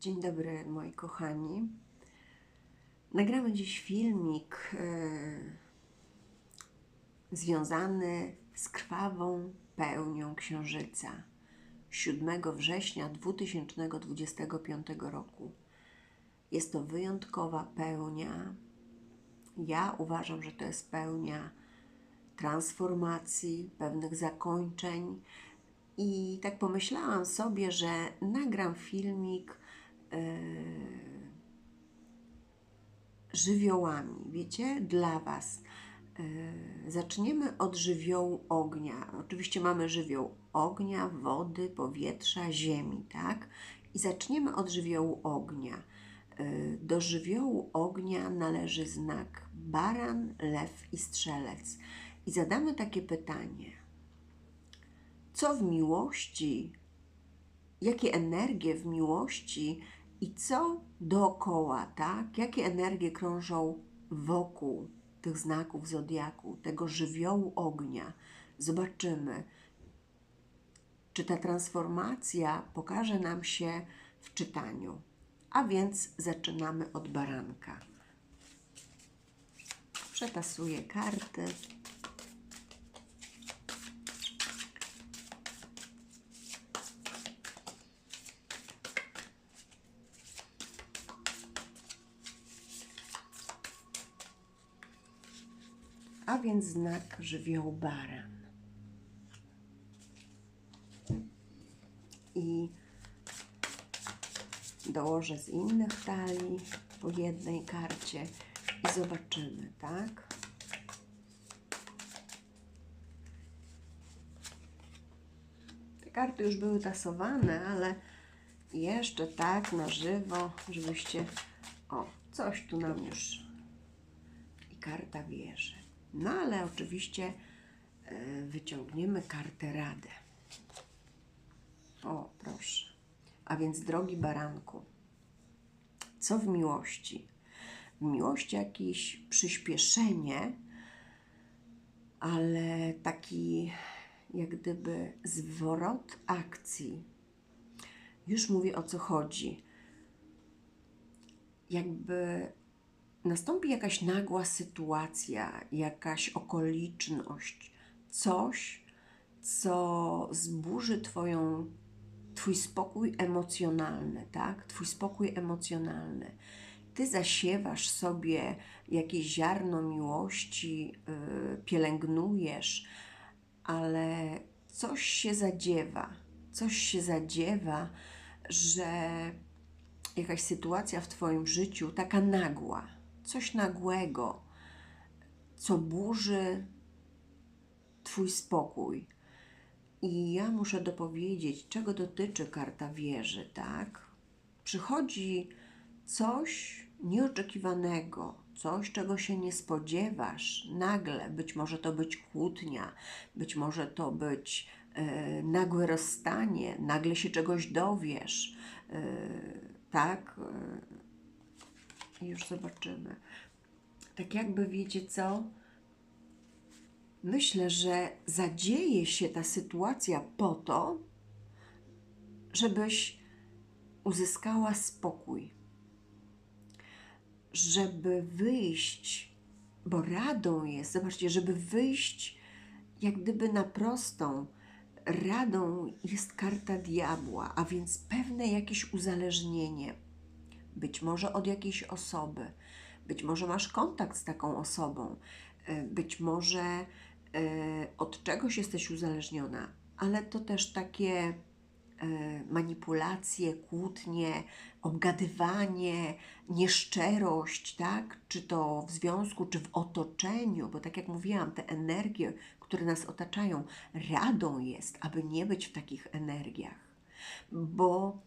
Dzień dobry, moi kochani. Nagramy dziś filmik e, związany z krwawą pełnią księżyca 7 września 2025 roku. Jest to wyjątkowa pełnia. Ja uważam, że to jest pełnia transformacji, pewnych zakończeń. I tak pomyślałam sobie, że nagram filmik yy, żywiołami, wiecie, dla Was. Yy, zaczniemy od żywiołu ognia. Oczywiście mamy żywioł ognia, wody, powietrza, ziemi, tak? I zaczniemy od żywiołu ognia. Yy, do żywiołu ognia należy znak baran, lew i strzelec. I zadamy takie pytanie. Co w miłości, jakie energie w miłości i co dookoła, tak? Jakie energie krążą wokół tych znaków zodiaku, tego żywiołu ognia? Zobaczymy, czy ta transformacja pokaże nam się w czytaniu. A więc zaczynamy od baranka. Przetasuję karty. A więc znak żywiołu baran. I dołożę z innych talii po jednej karcie i zobaczymy, tak? Te karty już były tasowane, ale jeszcze tak na żywo, żebyście. O, coś tu nam już. I karta wieży. No ale oczywiście e, wyciągniemy kartę radę. O, proszę. A więc, drogi baranku, co w miłości? W miłości jakieś przyspieszenie, ale taki jak gdyby zwrot akcji. Już mówię o co chodzi. Jakby nastąpi jakaś nagła sytuacja, jakaś okoliczność, coś, co zburzy Twoją, Twój spokój emocjonalny, tak? Twój spokój emocjonalny. Ty zasiewasz sobie jakieś ziarno miłości, yy, pielęgnujesz, ale coś się zadziewa, coś się zadziewa, że jakaś sytuacja w Twoim życiu, taka nagła, coś nagłego, co burzy Twój spokój. I ja muszę dopowiedzieć, czego dotyczy karta wieży, tak? Przychodzi coś nieoczekiwanego, coś, czego się nie spodziewasz, nagle, być może to być kłótnia, być może to być e, nagłe rozstanie, nagle się czegoś dowiesz, e, tak? E, już zobaczymy. Tak jakby wiecie co? Myślę, że zadzieje się ta sytuacja po to, żebyś uzyskała spokój, żeby wyjść, bo radą jest, zobaczcie, żeby wyjść jak gdyby na prostą. Radą jest karta diabła, a więc pewne jakieś uzależnienie, być może od jakiejś osoby, być może masz kontakt z taką osobą, e, być może e, od czegoś jesteś uzależniona, ale to też takie e, manipulacje, kłótnie, obgadywanie, nieszczerość, tak? Czy to w związku, czy w otoczeniu, bo tak jak mówiłam, te energie, które nas otaczają, radą jest, aby nie być w takich energiach, bo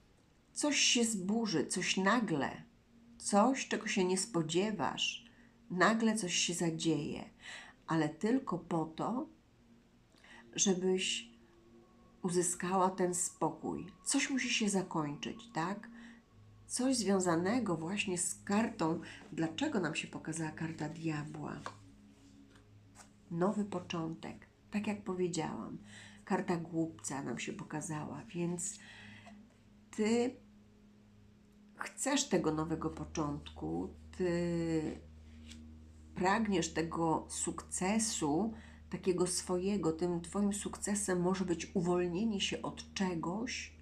coś się zburzy, coś nagle, coś, czego się nie spodziewasz, nagle coś się zadzieje, ale tylko po to, żebyś uzyskała ten spokój. Coś musi się zakończyć, tak? Coś związanego właśnie z kartą. Dlaczego nam się pokazała karta diabła? Nowy początek, tak jak powiedziałam. Karta głupca nam się pokazała, więc ty chcesz tego nowego początku, ty pragniesz tego sukcesu, takiego swojego, tym Twoim sukcesem może być uwolnienie się od czegoś,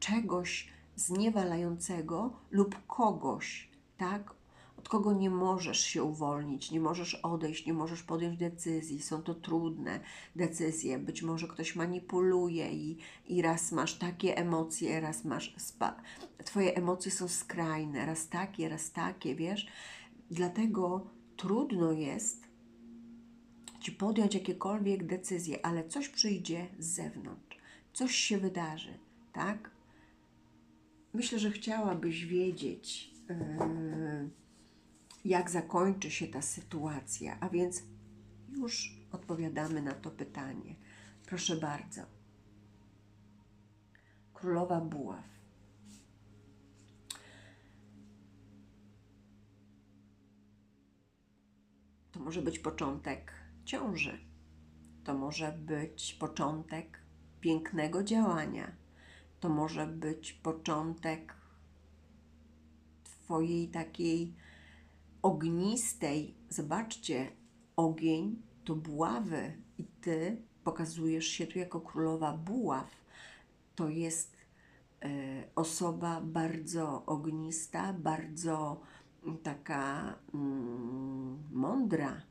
czegoś zniewalającego lub kogoś, tak? Od kogo nie możesz się uwolnić, nie możesz odejść, nie możesz podjąć decyzji. Są to trudne decyzje. Być może ktoś manipuluje i, i raz masz takie emocje, raz masz. Twoje emocje są skrajne, raz takie, raz takie, wiesz? Dlatego trudno jest Ci podjąć jakiekolwiek decyzje, ale coś przyjdzie z zewnątrz, coś się wydarzy, tak? Myślę, że chciałabyś wiedzieć, yy, jak zakończy się ta sytuacja, a więc już odpowiadamy na to pytanie. Proszę bardzo. Królowa Buław. To może być początek ciąży. To może być początek pięknego działania. To może być początek Twojej takiej ognistej. Zobaczcie, ogień to buławy, i Ty pokazujesz się tu jako królowa buław. To jest e, osoba bardzo ognista, bardzo taka mm, mądra,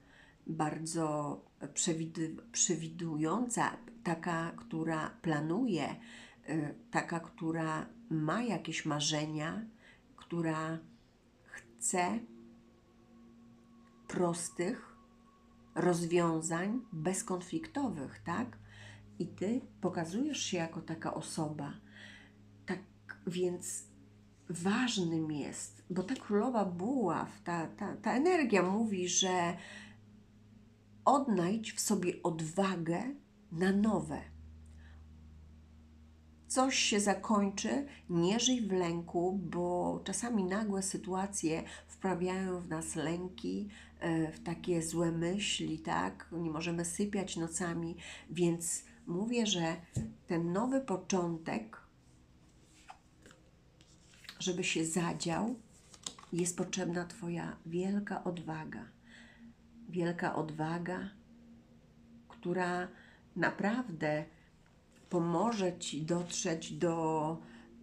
bardzo przewidująca, taka, która planuje, y, taka, która ma jakieś marzenia, która chce prostych rozwiązań bezkonfliktowych, tak? I ty pokazujesz się jako taka osoba. Tak więc ważnym jest, bo ta królowa buław, ta, ta, ta energia mówi, że odnajdź w sobie odwagę na nowe. Coś się zakończy, nie żyj w lęku, bo czasami nagłe sytuacje wprawiają w nas lęki, w takie złe myśli, tak? Nie możemy sypiać nocami, więc mówię, że ten nowy początek, żeby się zadział, jest potrzebna Twoja wielka odwaga wielka odwaga, która naprawdę pomoże Ci dotrzeć do,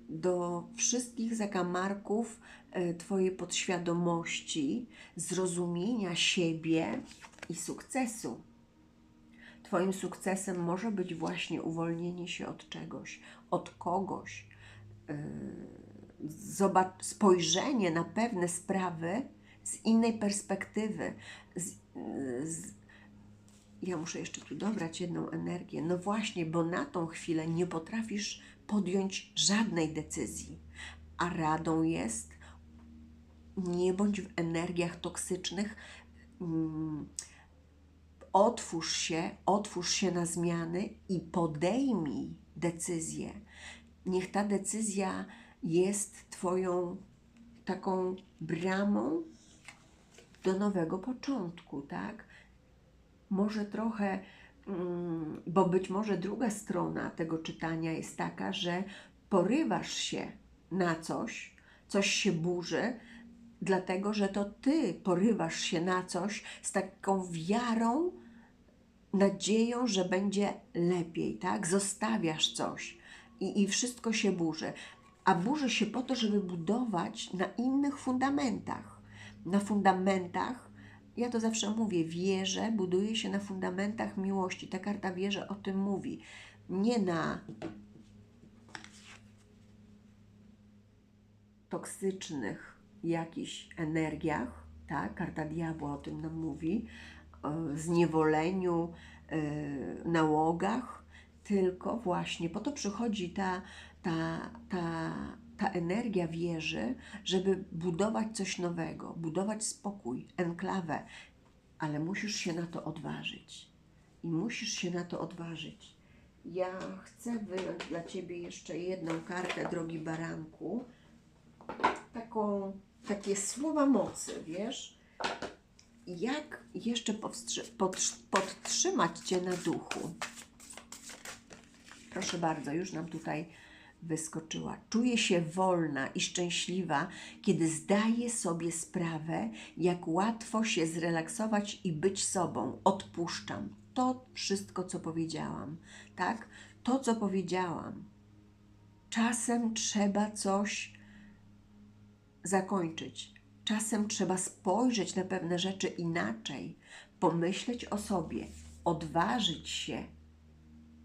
do wszystkich zakamarków e, Twojej podświadomości, zrozumienia siebie i sukcesu. Twoim sukcesem może być właśnie uwolnienie się od czegoś, od kogoś, e, zobacz, spojrzenie na pewne sprawy z innej perspektywy, z, z, ja muszę jeszcze tu dobrać jedną energię. No właśnie, bo na tą chwilę nie potrafisz podjąć żadnej decyzji. A radą jest nie bądź w energiach toksycznych. Mm, otwórz się, otwórz się na zmiany i podejmij decyzję. Niech ta decyzja jest Twoją taką bramą do nowego początku, tak? Może trochę, mm, bo być może druga strona tego czytania jest taka, że porywasz się na coś, coś się burzy, dlatego że to ty porywasz się na coś z taką wiarą, nadzieją, że będzie lepiej, tak? Zostawiasz coś i, i wszystko się burzy. A burzy się po to, żeby budować na innych fundamentach na fundamentach, ja to zawsze mówię, wierzę buduje się na fundamentach miłości. Ta karta wierzę o tym mówi. Nie na toksycznych jakichś energiach, tak? Karta diabła o tym nam mówi, o zniewoleniu, yy, nałogach, tylko właśnie po to przychodzi ta, ta, ta ta energia wierzy, żeby budować coś nowego, budować spokój, enklawę, ale musisz się na to odważyć. I musisz się na to odważyć. Ja chcę wyjąć dla Ciebie jeszcze jedną kartę, drogi baranku. Taką, takie słowa mocy, wiesz? Jak jeszcze podtrzymać Cię na duchu? Proszę bardzo, już nam tutaj wyskoczyła. Czuję się wolna i szczęśliwa, kiedy zdaję sobie sprawę, jak łatwo się zrelaksować i być sobą. Odpuszczam. To wszystko, co powiedziałam, tak? To, co powiedziałam. Czasem trzeba coś zakończyć. Czasem trzeba spojrzeć na pewne rzeczy inaczej, pomyśleć o sobie, odważyć się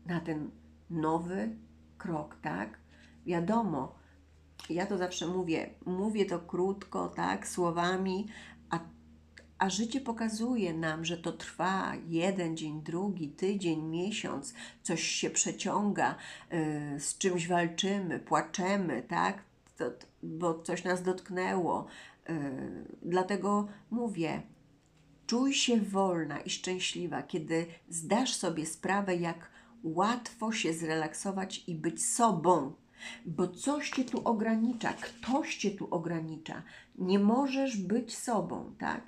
na ten nowy krok, tak? Wiadomo, ja to zawsze mówię, mówię to krótko, tak, słowami, a, a życie pokazuje nam, że to trwa jeden dzień, drugi, tydzień, miesiąc, coś się przeciąga, yy, z czymś walczymy, płaczemy, tak, bo coś nas dotknęło. Yy, dlatego mówię, czuj się wolna i szczęśliwa, kiedy zdasz sobie sprawę, jak łatwo się zrelaksować i być sobą, bo coś cię tu ogranicza, ktoś cię tu ogranicza. Nie możesz być sobą, tak?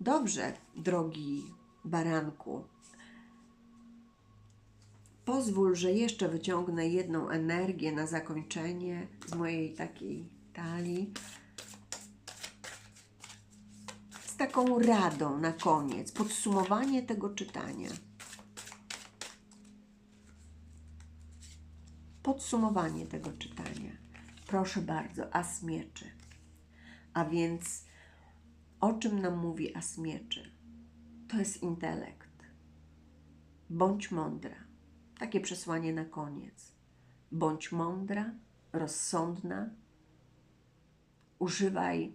Dobrze, drogi baranku. Pozwól, że jeszcze wyciągnę jedną energię na zakończenie z mojej takiej talii. Z taką radą na koniec, podsumowanie tego czytania. podsumowanie tego czytania. Proszę bardzo, as mieczy. A więc o czym nam mówi as mieczy? To jest intelekt. Bądź mądra. Takie przesłanie na koniec. Bądź mądra, rozsądna. Używaj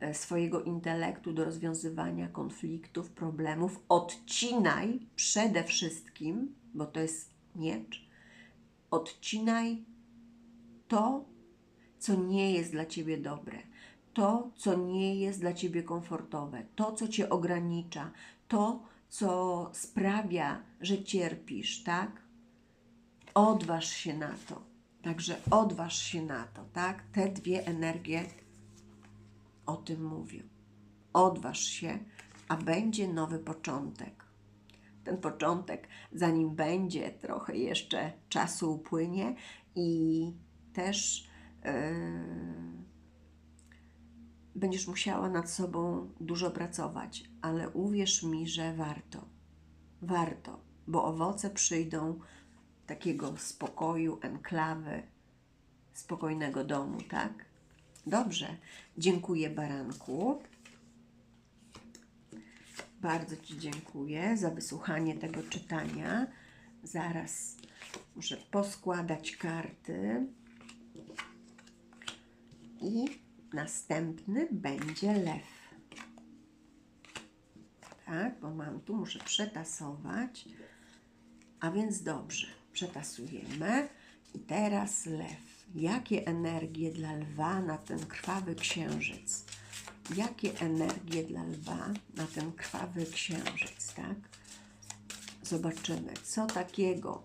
e, swojego intelektu do rozwiązywania konfliktów, problemów. Odcinaj przede wszystkim, bo to jest miecz, odcinaj to, co nie jest dla ciebie dobre, to, co nie jest dla ciebie komfortowe, to, co cię ogranicza, to, co sprawia, że cierpisz, tak? Odważ się na to. Także odważ się na to, tak? Te dwie energie o tym mówią. Odważ się, a będzie nowy początek ten początek, zanim będzie, trochę jeszcze czasu upłynie i też yy, będziesz musiała nad sobą dużo pracować, ale uwierz mi, że warto. Warto, bo owoce przyjdą takiego spokoju, enklawy, spokojnego domu, tak? Dobrze, dziękuję baranku. Bardzo Ci dziękuję za wysłuchanie tego czytania. Zaraz muszę poskładać karty. I następny będzie lew. Tak, bo mam tu, muszę przetasować. A więc dobrze, przetasujemy. I teraz lew. Jakie energie dla lwa na ten krwawy księżyc? jakie energie dla lwa na ten krwawy księżyc, tak? Zobaczymy, co takiego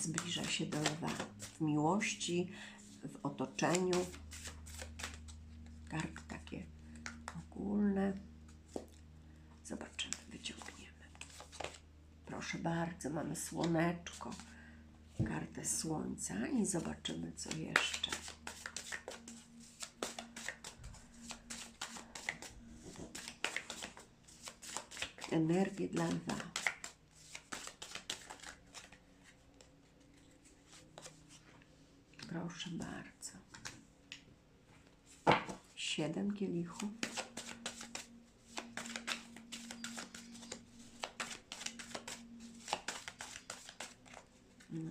zbliża się do lwa w miłości, w otoczeniu. Karty takie ogólne. Zobaczymy, wyciągniemy. Proszę bardzo, mamy słoneczko, kartę słońca i zobaczymy, co jeszcze. energię dla lwa. Proszę bardzo. Siedem kielichów.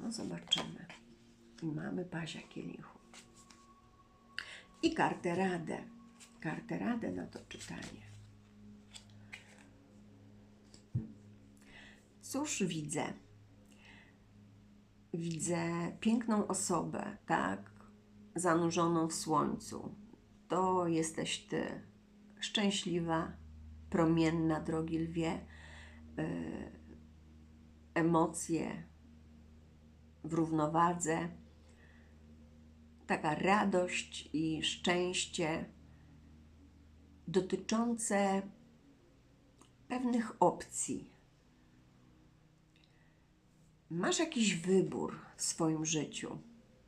No, zobaczymy. I mamy pazia kielichu. I kartę radę. Kartę radę na to czytanie. Cóż widzę? Widzę piękną osobę, tak, zanurzoną w słońcu. To jesteś ty, szczęśliwa, promienna, drogi lwie, yy, emocje w równowadze, taka radość i szczęście dotyczące pewnych opcji masz jakiś wybór w swoim życiu.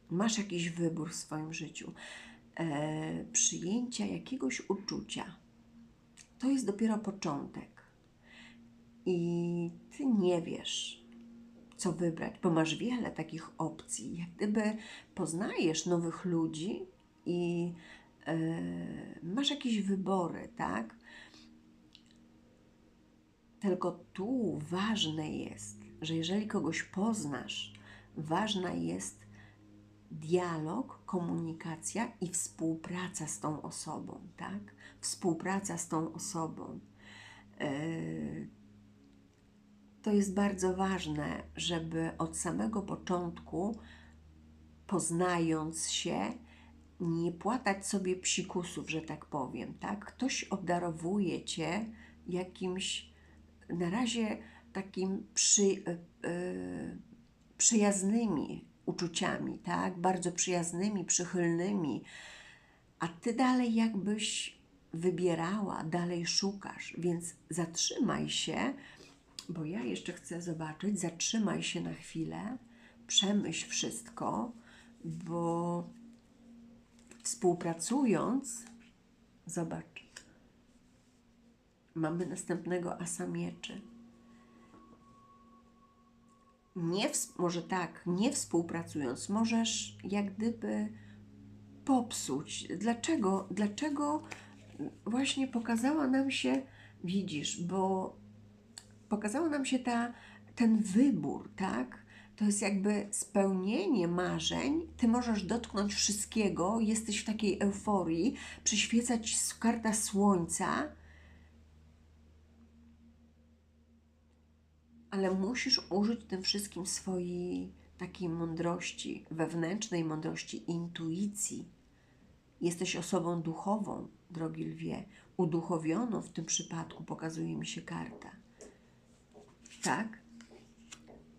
masz jakiś wybór w swoim życiu, e, przyjęcia jakiegoś uczucia, to jest dopiero początek. I ty nie wiesz, co wybrać, bo masz wiele takich opcji. Jak gdyby poznajesz nowych ludzi i e, masz jakieś wybory, tak? Tylko tu ważne jest, że jeżeli kogoś poznasz, ważna jest dialog, komunikacja i współpraca z tą osobą, tak? Współpraca z tą osobą. Yy, to jest bardzo ważne, żeby od samego początku, poznając się, nie płatać sobie psikusów, że tak powiem, tak? Ktoś obdarowuje cię jakimś, na razie takim przy, yy, przyjaznymi uczuciami, tak? Bardzo przyjaznymi, przychylnymi, a ty dalej jakbyś wybierała, dalej szukasz, więc zatrzymaj się, bo ja jeszcze chcę zobaczyć, zatrzymaj się na chwilę, przemyśl wszystko, bo współpracując, zobacz, mamy następnego asa mieczy nie, może tak, nie współpracując, możesz jak gdyby popsuć. Dlaczego? Dlaczego właśnie pokazała nam się, widzisz, bo pokazała nam się ta, ten wybór, tak? To jest jakby spełnienie marzeń. Ty możesz dotknąć wszystkiego, jesteś w takiej euforii, przyświecać karta słońca, ale musisz użyć tym wszystkim swojej takiej mądrości, wewnętrznej mądrości, intuicji. Jesteś osobą duchową, drogi lwie. Uduchowioną w tym przypadku pokazuje mi się karta. Tak?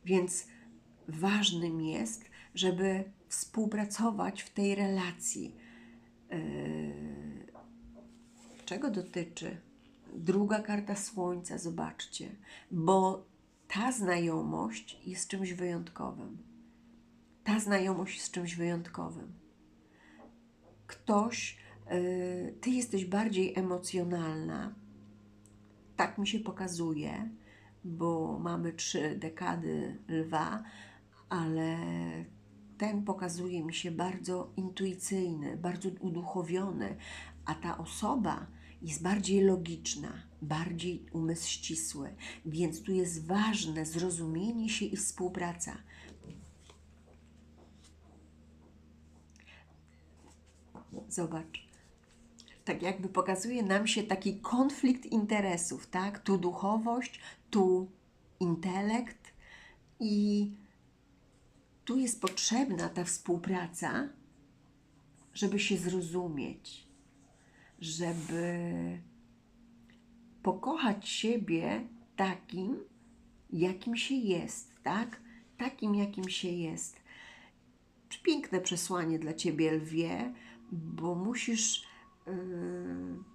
Więc ważnym jest, żeby współpracować w tej relacji. Yy, czego dotyczy? Druga karta Słońca, zobaczcie, bo ta znajomość jest czymś wyjątkowym. Ta znajomość jest czymś wyjątkowym. Ktoś, yy, ty jesteś bardziej emocjonalna, tak mi się pokazuje, bo mamy trzy dekady lwa, ale ten pokazuje mi się bardzo intuicyjny, bardzo uduchowiony, a ta osoba jest bardziej logiczna, bardziej umysł ścisły, więc tu jest ważne zrozumienie się i współpraca. Zobacz, tak jakby pokazuje nam się taki konflikt interesów, tak? Tu duchowość, tu intelekt i tu jest potrzebna ta współpraca, żeby się zrozumieć żeby pokochać siebie takim, jakim się jest, tak? Takim, jakim się jest. Piękne przesłanie dla ciebie, lwie, bo musisz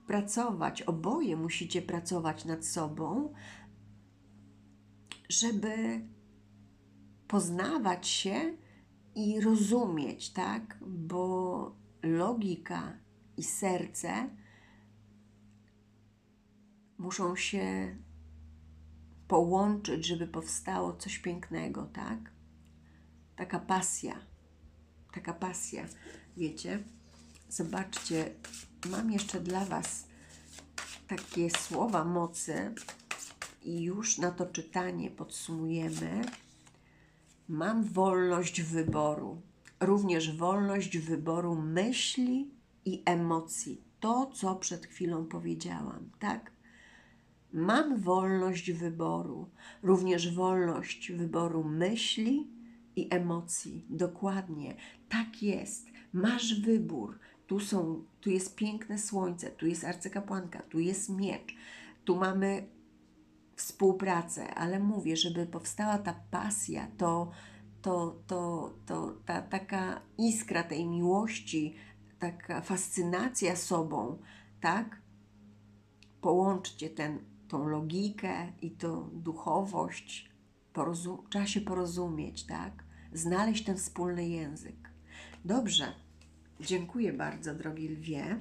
pracować, oboje musicie pracować nad sobą, żeby poznawać się i rozumieć, tak? Bo logika i serce muszą się połączyć, żeby powstało coś pięknego, tak? Taka pasja, taka pasja, wiecie? Zobaczcie, mam jeszcze dla Was takie słowa mocy i już na to czytanie podsumujemy. Mam wolność wyboru, również wolność wyboru myśli i emocji. To, co przed chwilą powiedziałam, tak? Mam wolność wyboru, również wolność wyboru myśli i emocji. Dokładnie, tak jest. Masz wybór. Tu, są, tu jest piękne słońce, tu jest arcykapłanka, tu jest miecz, tu mamy współpracę, ale mówię, żeby powstała ta pasja, to, to, to, to ta taka iskra tej miłości, taka fascynacja sobą, tak? Połączcie ten, tą logikę i tą duchowość. Porozum- trzeba się porozumieć, tak? Znaleźć ten wspólny język. Dobrze. Dziękuję bardzo, drogi lwie.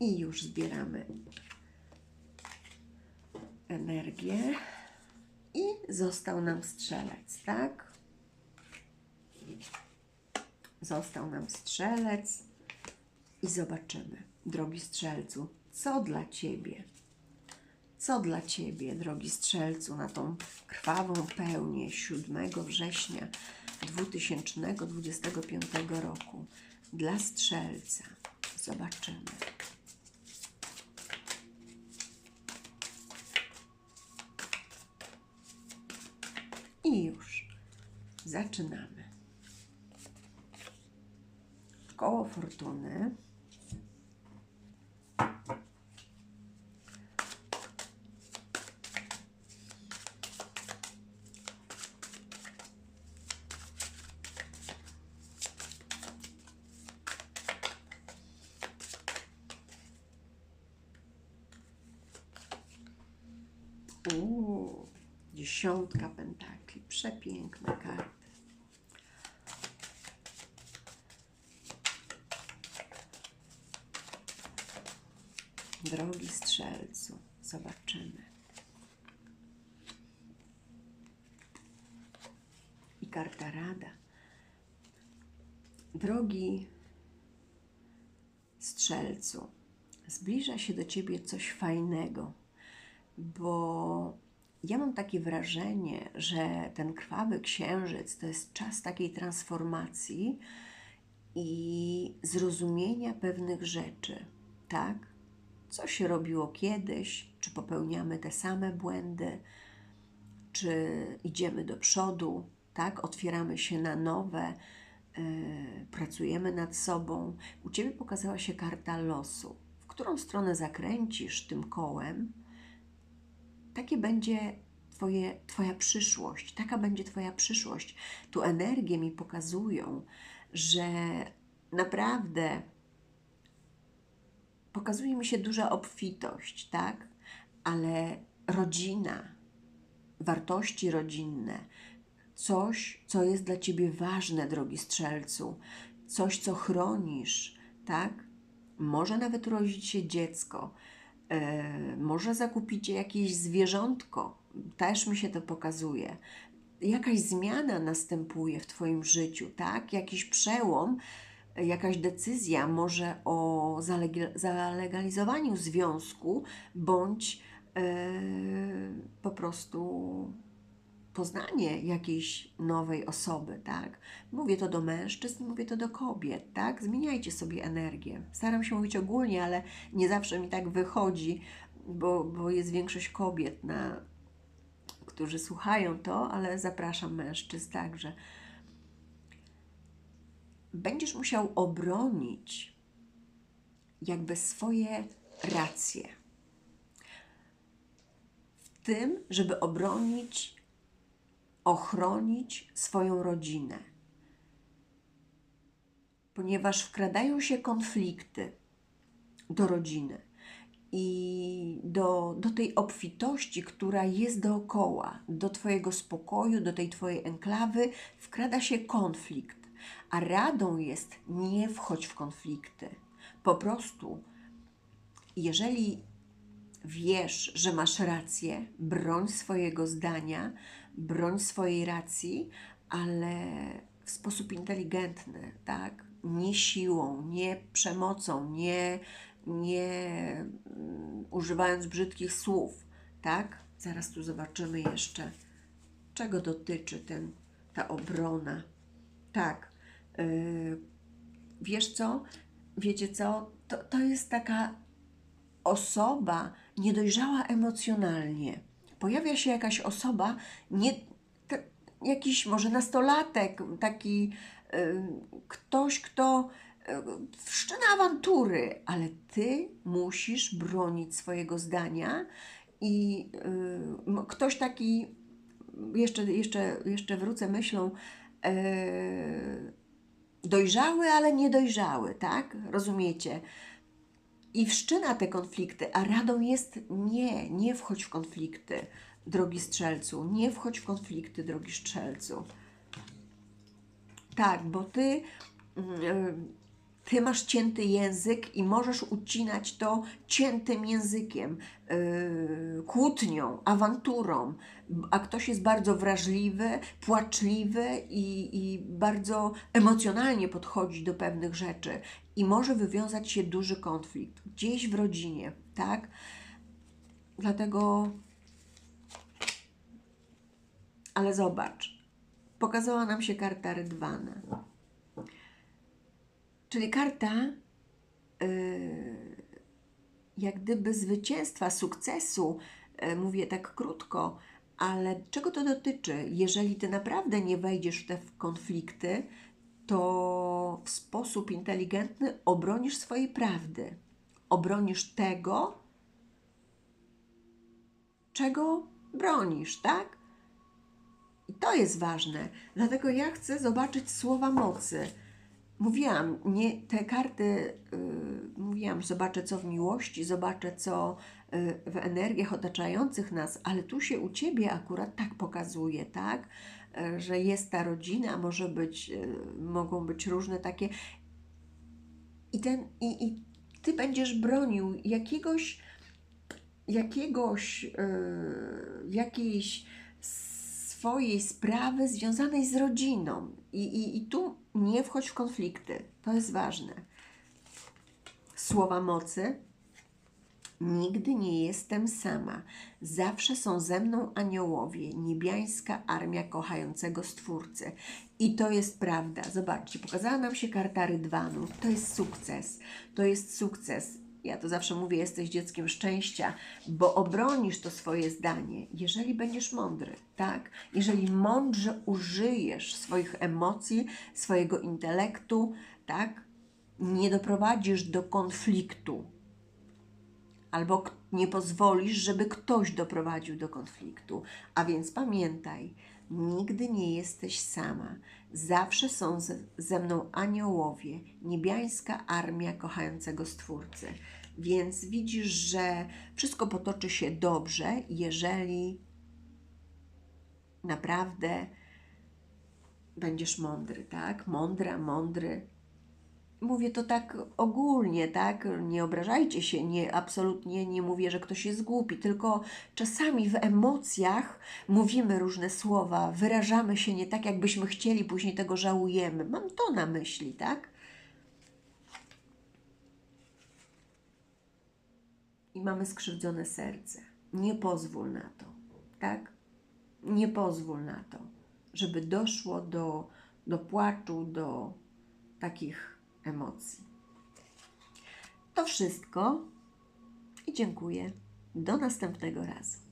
I już zbieramy energię. I został nam strzelec, tak? Został nam strzelec. I zobaczymy, drogi strzelcu, co dla ciebie co dla Ciebie, drogi strzelcu, na tą krwawą pełnię 7 września 2025 roku dla strzelca? Zobaczymy. I już zaczynamy. Koło fortuny. Uuu, dziesiątka pentakli. Przepiękne karty. Drogi strzelcu, zobaczymy. I karta rada. Drogi strzelcu, zbliża się do ciebie coś fajnego bo ja mam takie wrażenie, że ten krwawy księżyc to jest czas takiej transformacji i zrozumienia pewnych rzeczy, tak? Co się robiło kiedyś, czy popełniamy te same błędy, czy idziemy do przodu, tak? Otwieramy się na nowe, yy, pracujemy nad sobą. U Ciebie pokazała się karta losu. W którą stronę zakręcisz tym kołem, takie będzie twoje, Twoja przyszłość, taka będzie Twoja przyszłość. Tu energie mi pokazują, że naprawdę pokazuje mi się duża obfitość, tak? Ale rodzina, wartości rodzinne, coś, co jest dla Ciebie ważne, drogi strzelcu, coś, co chronisz, tak? Może nawet urodzić się dziecko, może zakupicie jakieś zwierzątko, też mi się to pokazuje. Jakaś zmiana następuje w Twoim życiu, tak? Jakiś przełom, jakaś decyzja może o zalegalizowaniu związku, bądź e, po prostu poznanie jakiejś nowej osoby, tak? Mówię to do mężczyzn, mówię to do kobiet, tak? Zmieniajcie sobie energię. Staram się mówić ogólnie, ale nie zawsze mi tak wychodzi, bo, bo jest większość kobiet, na, którzy słuchają to, ale zapraszam mężczyzn także. Będziesz musiał obronić jakby swoje racje. W tym, żeby obronić ochronić swoją rodzinę, ponieważ wkradają się konflikty do rodziny i do, do tej obfitości, która jest dookoła, do Twojego spokoju, do tej Twojej enklawy, wkrada się konflikt. A radą jest nie wchodź w konflikty. Po prostu, jeżeli wiesz, że masz rację, broń swojego zdania, broń swojej racji, ale w sposób inteligentny, tak? Nie siłą, nie przemocą, nie, nie um, używając brzydkich słów, tak? Zaraz tu zobaczymy jeszcze, czego dotyczy ten, ta obrona. Tak. Yy, wiesz co? Wiecie co? To, to jest taka osoba niedojrzała emocjonalnie pojawia się jakaś osoba, nie, jakiś może nastolatek, taki y, ktoś, kto y, wszczyna awantury, ale ty musisz bronić swojego zdania i y, ktoś taki, jeszcze, jeszcze, jeszcze wrócę myślą, y, dojrzały, ale niedojrzały, tak? Rozumiecie? i wszczyna te konflikty, a radą jest nie, nie wchodź w konflikty, drogi strzelcu, nie wchodź w konflikty, drogi strzelcu. Tak, bo ty. Yy, ty masz cięty język i możesz ucinać to ciętym językiem, yy, kłótnią, awanturą. A ktoś jest bardzo wrażliwy, płaczliwy i, i bardzo emocjonalnie podchodzi do pewnych rzeczy i może wywiązać się duży konflikt gdzieś w rodzinie, tak? Dlatego. Ale zobacz, pokazała nam się karta Rydwana. Czyli karta yy, jak gdyby zwycięstwa, sukcesu, yy, mówię tak krótko, ale czego to dotyczy? Jeżeli ty naprawdę nie wejdziesz w te konflikty, to w sposób inteligentny obronisz swojej prawdy. Obronisz tego, czego bronisz, tak? I to jest ważne. Dlatego ja chcę zobaczyć słowa mocy. Mówiłam, nie, te karty, yy, mówiłam, zobaczę co w miłości, zobaczę co yy, w energiach otaczających nas, ale tu się u Ciebie akurat tak pokazuje, tak? Yy, że jest ta rodzina, może być, yy, mogą być różne takie. I, ten, i, I Ty będziesz bronił jakiegoś, jakiegoś, yy, jakiejś swojej sprawy związanej z rodziną. I, i, I tu nie wchodź w konflikty. To jest ważne. Słowa mocy. Nigdy nie jestem sama. Zawsze są ze mną aniołowie, niebiańska armia kochającego Stwórcy. I to jest prawda. Zobaczcie, pokazała nam się karta Rydwanu. To jest sukces. To jest sukces ja to zawsze mówię, jesteś dzieckiem szczęścia, bo obronisz to swoje zdanie, jeżeli będziesz mądry, tak? Jeżeli mądrze użyjesz swoich emocji, swojego intelektu, tak? Nie doprowadzisz do konfliktu, albo nie pozwolisz, żeby ktoś doprowadził do konfliktu. A więc pamiętaj, nigdy nie jesteś sama. Zawsze są ze, mną aniołowie, niebiańska armia kochającego Stwórcy. Więc widzisz, że wszystko potoczy się dobrze, jeżeli naprawdę będziesz mądry, tak? Mądra, mądry. Mówię to tak ogólnie, tak? Nie obrażajcie się, nie, absolutnie nie mówię, że ktoś jest głupi, tylko czasami w emocjach mówimy różne słowa, wyrażamy się nie tak, jakbyśmy chcieli, później tego żałujemy. Mam to na myśli, tak? i mamy skrzywdzone serce. Nie pozwól na to, tak? Nie pozwól na to, żeby doszło do, do płaczu, do takich emocji. To wszystko i dziękuję. Do następnego razu.